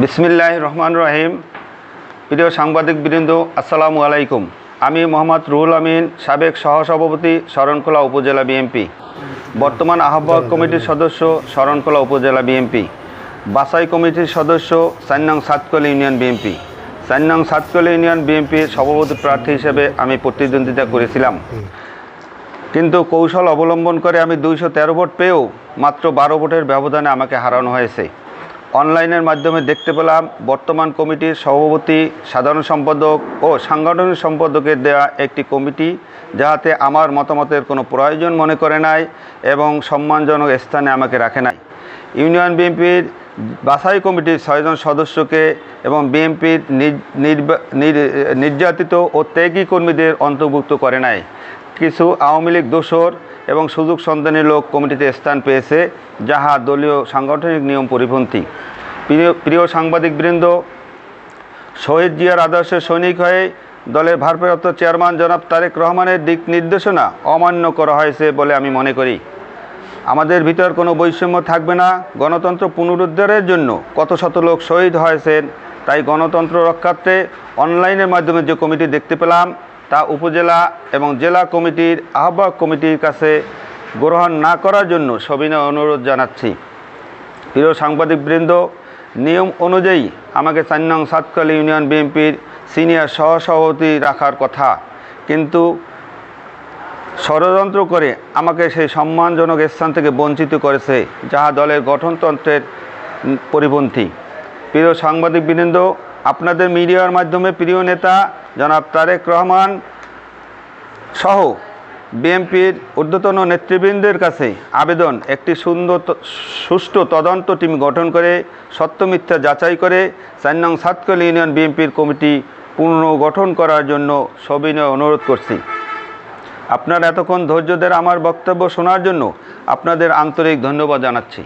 বিসমিল্লাহ রহমান রহিম। প্রিয় সাংবাদিক বৃন্দ, আসসালামু আলাইকুম। আমি মোহাম্মদ রুহুল আমিন, সাবেক সহসভাপতি শরণখোলা উপজেলা বিএনপি। বর্তমান আহ্বায়ক কমিটির সদস্য শরণখোলা উপজেলা বিএনপি। বাসাই কমিটির সদস্য সান্নাং সাতকল ইউনিয়ন বিএনপি। সান্নাং সাতকল ইউনিয়ন বিএনপির সভাপতি প্রার্থী হিসেবে আমি প্রতিদ্বন্দ্বিতা করেছিলাম। কিন্তু কৌশল অবলম্বন করে আমি দুইশো তেরো ভোট পেয়েও মাত্র বারো ভোটের ব্যবধানে আমাকে হারানো হয়েছে। অনলাইনের মাধ্যমে দেখতে পেলাম বর্তমান কমিটির সভাপতি, সাধারণ সম্পাদক ও সাংগঠনিক সম্পাদকের দেওয়া একটি কমিটি, যাহাতে আমার মতামতের কোনো প্রয়োজন মনে করে নাই এবং সম্মানজনক স্থানে আমাকে রাখে নাই। ইউনিয়ন বিএনপির বাছাই কমিটির ছয়জন সদস্যকে এবং বিএনপির নির্যাতিত ও ত্যাগী কর্মীদের অন্তর্ভুক্ত করে নাই। কিছু আওয়ামী লীগ দোসর এবং সুযোগ সন্ধানী লোক কমিটিতে স্থান পেয়েছে, যাহা দলীয় সাংগঠনিক নিয়ম পরিপন্থী। প্রিয় প্রিয় সাংবাদিকবৃন্দ, শহীদ জিয়ার আদর্শের সৈনিক হয়ে দলের ভারপ্রাপ্ত চেয়ারম্যান জনাব তারেক রহমানের দিক নির্দেশনা অমান্য করা হয়েছে বলে আমি মনে করি। আমাদের ভিতর কোনো বৈষম্য থাকবে না। গণতন্ত্র পুনরুদ্ধারের জন্য কত শত লোক শহীদ হয়েছেন, তাই গণতন্ত্র রক্ষার্থে অনলাইনের মাধ্যমে যে কমিটি দেখতে পেলাম তা উপজেলা এবং জেলা কমিটির আহ্বায়ক কমিটির কাছে গ্রহণ না করার জন্য সবিনয় অনুরোধ জানাচ্ছি। প্রিয় সাংবাদিকবৃন্দ, নিয়ম অনুযায়ী আমাকে চার নং সাতকাল ইউনিয়ন বিএনপির সিনিয়র সহসভাপতি রাখার কথা। কিন্তু ষড়যন্ত্র করে আমাকে সেই সম্মানজনক স্থান থেকে বঞ্চিত করেছে, যাহা দলের গঠনতন্ত্রের পরিপন্থী। প্রিয় সাংবাদিকবৃন্দ আপনাদের মিডিয়ার মাধ্যমে প্রিয় নেতা জনাব তারেক রহমান সহ বিএনপির ঊর্ধ্বতন নেতৃবৃন্দের কাছে আবেদন, একটি সুন্দর সুষ্ঠু তদন্ত টিম গঠন করে, সত্য মিথ্যা যাচাই করে, চার নং সাতকল ইউনিয়ন বিএনপির কমিটি পুনর্গঠন করার জন্য সবিনয় অনুরোধ করছি। আপনারা এতক্ষণ ধৈর্য ধরে আমার বক্তব্য শোনার জন্য আপনাদের আন্তরিক ধন্যবাদ জানাচ্ছি।